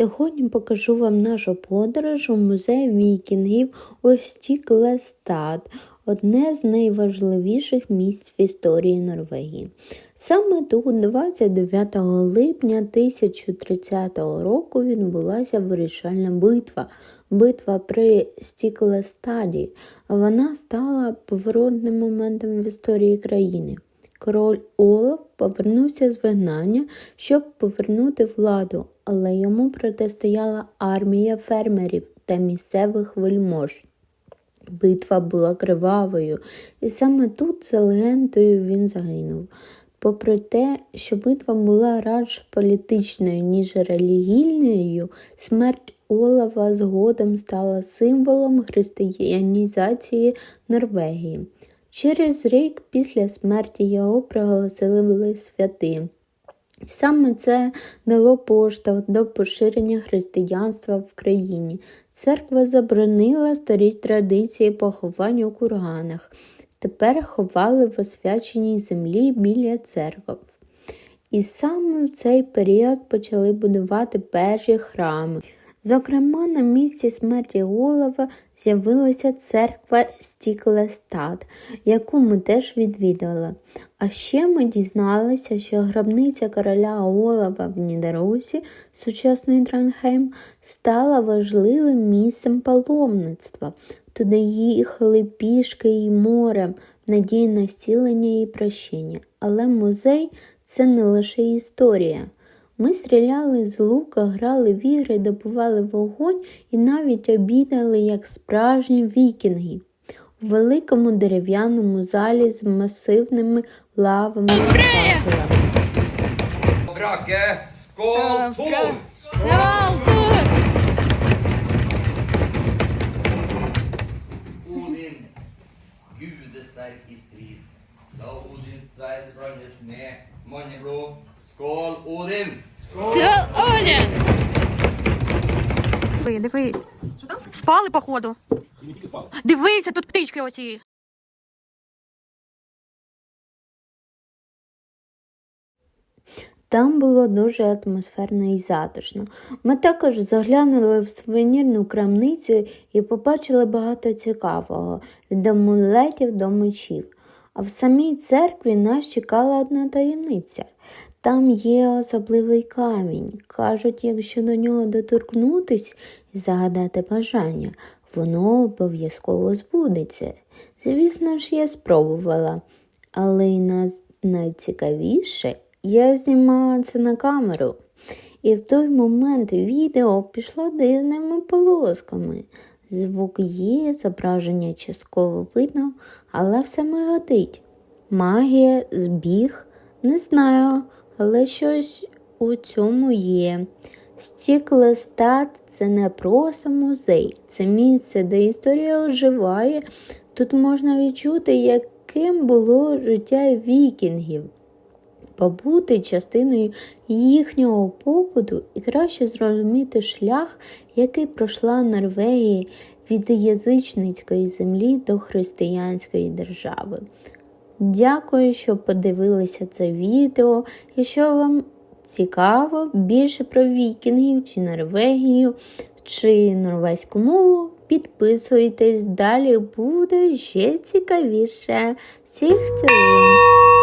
Сьогодні покажу вам нашу подорож у музей вікінгів у Стіклестад, одне з найважливіших місць в історії Норвегії. Саме тут, 29 липня 1030 року, відбулася вирішальна битва. Битва при Стіклестаді. Вона стала поворотним моментом в історії країни. Король Олаф повернувся з вигнання, щоб повернути владу, але йому протистояла армія фермерів та місцевих вельмож. Битва була кривавою, і саме тут, за легендою, він загинув. Попри те, що битва була радше політичною, ніж релігійною, смерть Олафа згодом стала символом християнізації Норвегії. Через рік після смерті його проголосили святим. Саме це дало поштовх до поширення християнства в країні. Церква заборонила старі традиції поховань у курганах. Тепер ховали в освяченій землі біля церков. І саме в цей період почали будувати перші храми. Зокрема, на місці смерті Олафа з'явилася церква Стіклестад, яку ми теж відвідали. А ще ми дізналися, що гробниця короля Олафа в Нідеросі, сучасний Транхейм, стала важливим місцем паломництва. Туди їхали пішки і морем, надії на зцілення і прощення. Але музей це не лише історія. Ми стріляли з лука, грали в ігри, добували вогонь і навіть обідали як справжні вікінги. У великому дерев'яному залі з масивними лавами та факелами. Brakke, skål, Tor! Odin, gudesterk i strid. La Odins Skål, Odin! Все, Оля! Диви, дивись. Спали, походу. Дивися, тут птички оці. Там було дуже атмосферно і затишно. Ми також заглянули в сувенірну крамницю і побачили багато цікавого від амулетів до мечів. А в самій церкві нас чекала одна таємниця. Там є особливий камінь. Кажуть, якщо до нього доторкнутись і загадати бажання, воно обов'язково збудеться. Звісно ж, я спробувала, але найцікавіше, я знімала це на камеру. І в той момент відео пішло дивними полосками. Звук є, зображення частково видно, але все миготить. Магія, збіг, не знаю, але щось у цьому є. Стіклестат це не просто музей, це місце, де історія оживає. Тут можна відчути, яким було життя вікінгів побути частиною їхнього побуту і краще зрозуміти шлях, який пройшла Норвегія від язичницької землі до християнської держави. Дякую, що подивилися це відео. Якщо вам цікаво більше про вікінгів чи Норвегію чи норвезьку мову, підписуйтесь, далі буде ще цікавіше. Всіх цілую!